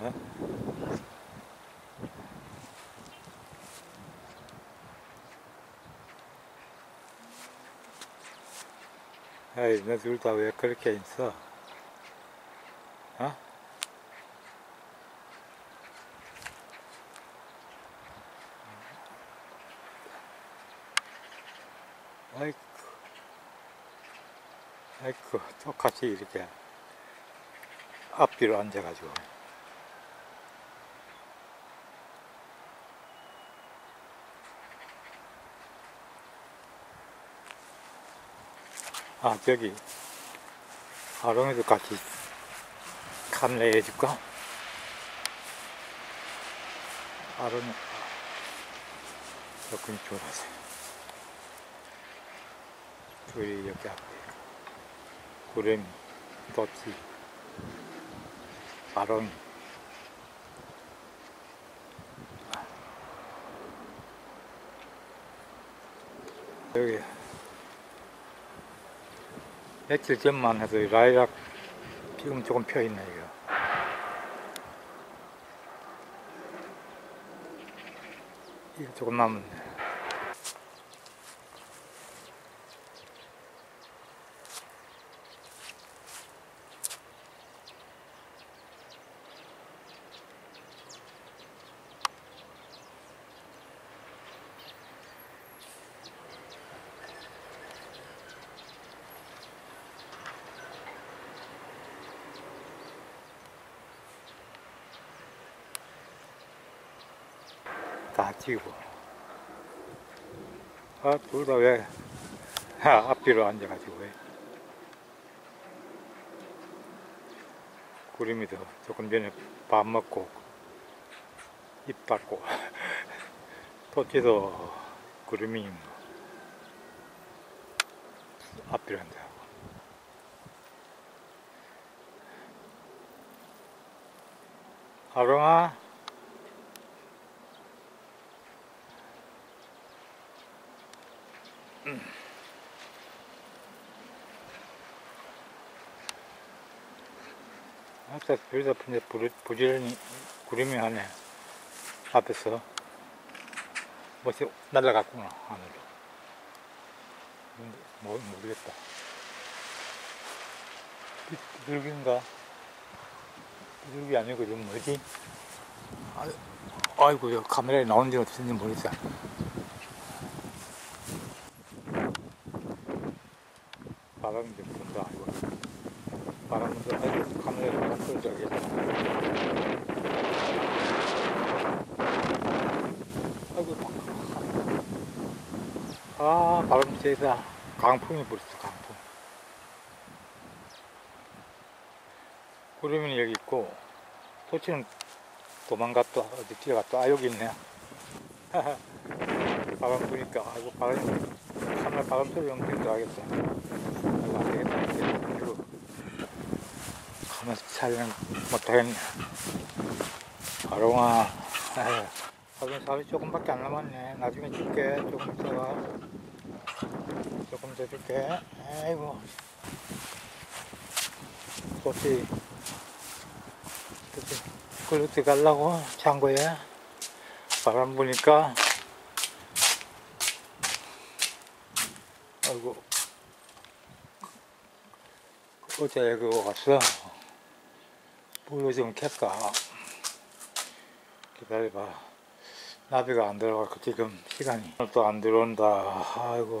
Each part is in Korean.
어? 아이, 너둘 다왜 그렇게 있어? 어? 앞뒤로 앉아가지고. 아, 저기, 아롱이도 같이 카메라 해줄까? 아롱이, 조금 좋아서. 둘이 여기 앞에. 구름이, 도 치, 아롱이. 여기 며칠 전만 해도 라이락 지금 조금 펴 있네 이거. 이거 조금 남았네. 다 찍고. 아, 둘 다 왜, 아, 앞뒤로 앉아가지고 왜. 구름이도 조금 전에 밥 먹고, 입 닫고, 토끼도 구름이 뭐 앞뒤로 앉아. 아롱아, 아까 둘다 근데 부르- 부지런히 구름이 하네. 앞에서. 뭐지, 날라갔구나, 하늘로. 뭐, 모르겠다. 비- 비둘기인가? 비둘기 아니고, 지금 뭐지? 아이, 아이고, 저 카메라에 나온 지 어떻는지 모르겠어. 바람이 좀 분다, 이거. 바람 분다, 아이고, 카메라에 좀 떨어져야겠다. 아이고, 아, 바람 세다. 강풍이 불었어, 강풍. 구름이는 여기 있고, 토치는 도망갔다, 어디 뛰어갔다. 아, 여기 있네. 바람 부니까, 아이고, 바람이, 카메라 바람 소리 엄청 들어가겠다. 아이고, 안 되겠다. 이거, 가만히 촬영 못하겠네. 아유, 아롱 살이 조금밖에 안 남았네. 나중에 줄게. 조금 있다가. 조금 더 줄게. 아이고. 소치. 소치. 글로 들어가려고 창고에. 바람 부니까. 아이고. 어제 그거 왔어. 물로 좀 켤까. 기다려봐. 나비가 안 들어가고 지금 시간이 또 안 들어온다. 아이고.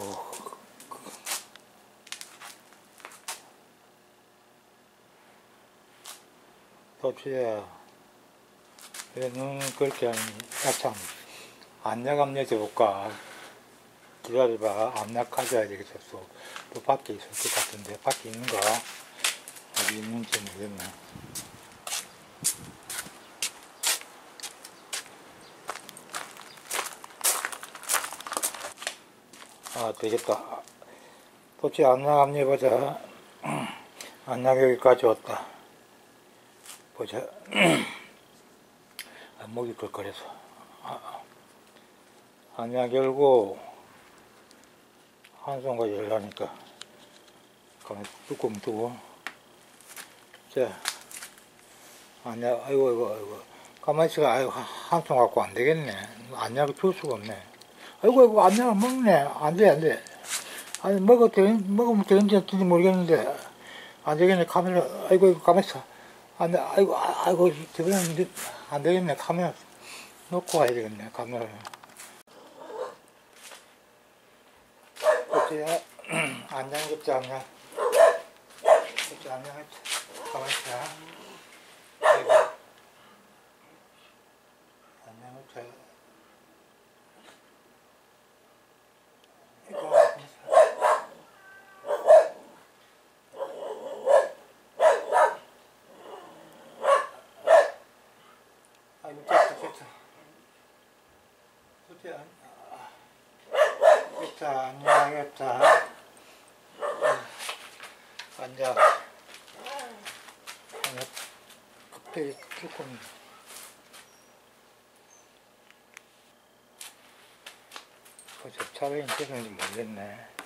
도치야. 왜눈 그렇게 하니? 아참. 안약 여쭤볼까? 기다려봐. 안약 가져야 되겠어. 또 밖에 있을 것 같은데. 밖에 있는가? 어디 있는지 모르겠네. 아, 되겠다. 도치 안약 한번 해보자. 안약 여기까지 왔다. 보자. 아, 목이. 아, 안약 열고, 한 손가 열라니까. 가만 뚜껑 두고. 자, 아니, 아이고, 아이고, 아이고. 가만히 있어, 아이고, 한통 갖고 안 되겠네. 안약을 줄 수가 없네. 아이고, 아이고, 안약을 먹네. 안 돼, 안 돼. 아니, 먹어도, 되, 먹으면 되는지 모르겠는데. 안 되겠네, 카메라. 아이고, 아이고, 있어. 안 돼, 아이고, 아, 아이고, 저번에 안 되겠네. 카메라 놓고 가야 되겠네, 카메라를. 안장 겹지 않냐? 겹지 않냐? 가만히 있어. 아이고. 안녕을 잘. 이거. 아이고 됐다 됐다. 됐다. 됐다 안녕하겠다. 앉아. 아니, 갑자기 조금 그저 차가 인지는지 모르겠네.